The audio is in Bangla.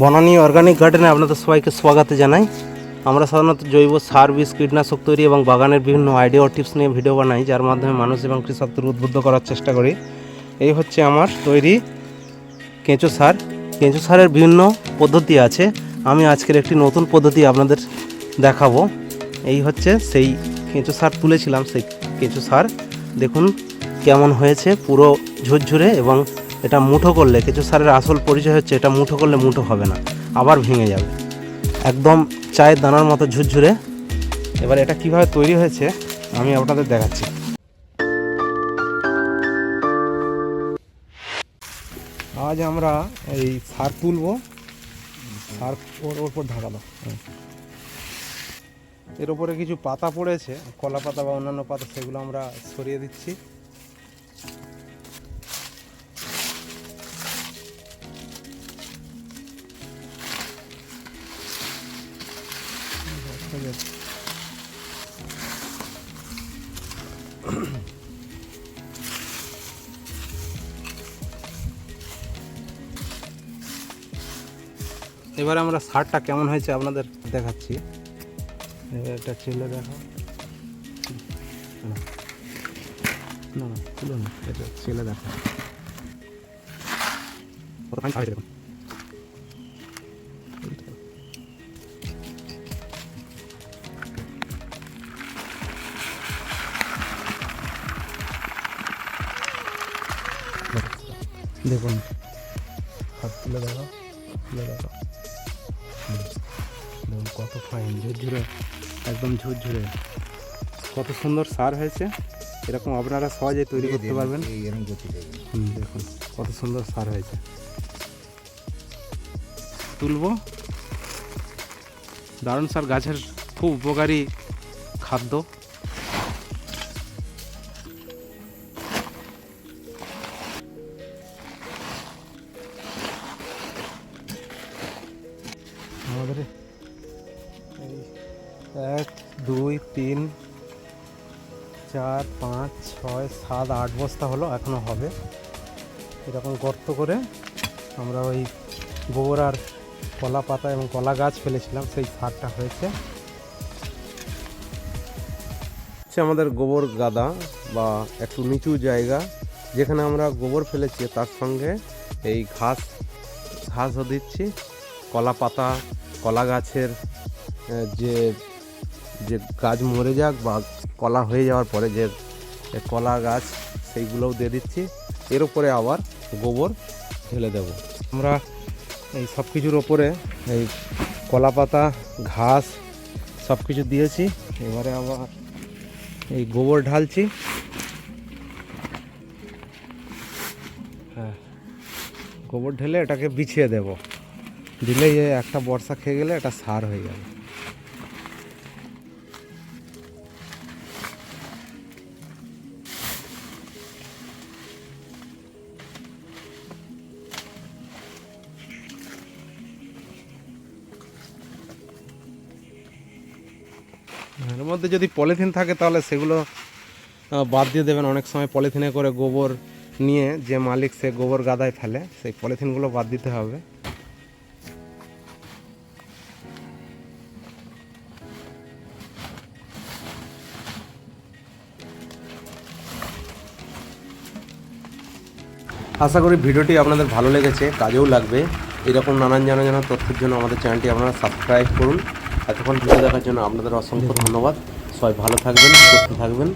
বনানী অর্গানিক গার্ডেনে আপনাদের সবাইকে স্বাগত জানাই। আমরা সাধারণত জৈব সার, বীজ, কীটনাশক তৈরি এবং বাগানের বিভিন্ন আইডিয়া ও টিপস নিয়ে ভিডিও বানাই, যার মাধ্যমে মানুষ এবং কৃষকদের উদ্বুদ্ধ করার চেষ্টা করি। এই হচ্ছে আমার তৈরি কেঁচো সার। কেঁচো সারের বিভিন্ন পদ্ধতি আছে। আমি আজকের একটি নতুন পদ্ধতি আপনাদের দেখাবো। এই হচ্ছে সেই কেঁচো সার তুলেছিলাম, সেই কেঁচো সার। দেখুন কেমন হয়েছে, পুরো ঝুরঝুরে এবং এটা মুঠো করলে কেঁচো সারের আসল পরিচয় হচ্ছে, এটা মুঠো করলে মুঠো হবে না, আবার ভেঙে যাবে। একদম চায়ের দানার মতো ঝুরঝুরে। এবার এটা কীভাবে তৈরি হয়েছে, আমি আপনাদের দেখাচ্ছি। আজ আমরা এই সার তুলবো, সার ওর ওপর ঢাকা দাও হুম। এর ওপরে কিছু পাতা পড়েছে, কলা পাতা বা অন্যান্য পাতা, সেগুলো আমরা সরিয়ে দিচ্ছি। এবারে আমরা সারটা কেমন হয়েছে আপনাদের দেখাচ্ছি। এবার এটা ছেলে দেখো না না না এটা ছেলে দেখো দেখুন। হাত তুলে দেখো তুলে দেখো দেখুন কত ফাইন ঝুরঝুরে একদম ঝুরঝুরে। কত সুন্দর সার হয়েছে। এরকম আপনারা সহজে তৈরি করতে পারবেন। দেখুন কত সুন্দর সার হয়েছে। তুলবো। দারুণ সার গাছের খুব উপকারী খাদ্য। এক, দুই, তিন, চার, পাঁচ, ছয়, সাত, আট বস্তা হলো, এখনও হবে। এরকম গর্ত করে আমরা ওই গোবর আর কলা পাতা এবং কলা গাছ ফেলেছিলাম, সেই সারটা হয়েছে। হচ্ছে আমাদের গোবর গাদা বা একটু নিচু জায়গা, যেখানে আমরা গোবর ফেলেছি, তার সঙ্গে এই ঘাস, ঘাসও দিচ্ছি। কলা পাতা, কলা গাছের যে যে গাছ মরে যাক বা কলা হয়ে যাওয়ার পরে যে কলা গাছ, সেইগুলোও দিয়ে দিচ্ছি। এর উপরে আবার গোবর ঢেলে দেব। আমরা এই সব কিছুর ওপরে এই কলা পাতা, ঘাস সব কিছু দিয়েছি। এবারে আবার এই গোবর ঢালছি। হ্যাঁ গোবর ঢেলে এটাকে বিছিয়ে দেব। দিলেই একটা বর্ষা খেয়ে গেলে এটা সার হয়ে যাবে। এর মধ্যে যদি পলিথিন থাকে তাহলে সেগুলো বাদ দিয়ে দেবেন। অনেক সময় পলিথিনে করে গোবর নিয়ে যে মালিক সে গোবর গাদায় ফেলে, সেই পলিথিনগুলো বাদ দিতে হবে। আশা করি ভিডিওটি আপনাদের ভালো লেগেছে, কাজেও লাগবে। এরকম নানান জানা জানা তথ্যের জন্য আমাদের চ্যানেলটি আপনারা সাবস্ক্রাইব করুন। এতক্ষণ ভিডিও দেখার জন্য আপনাদের অসংখ্য ধন্যবাদ। সবাই ভালো থাকবেন সুস্থ থাকবেন।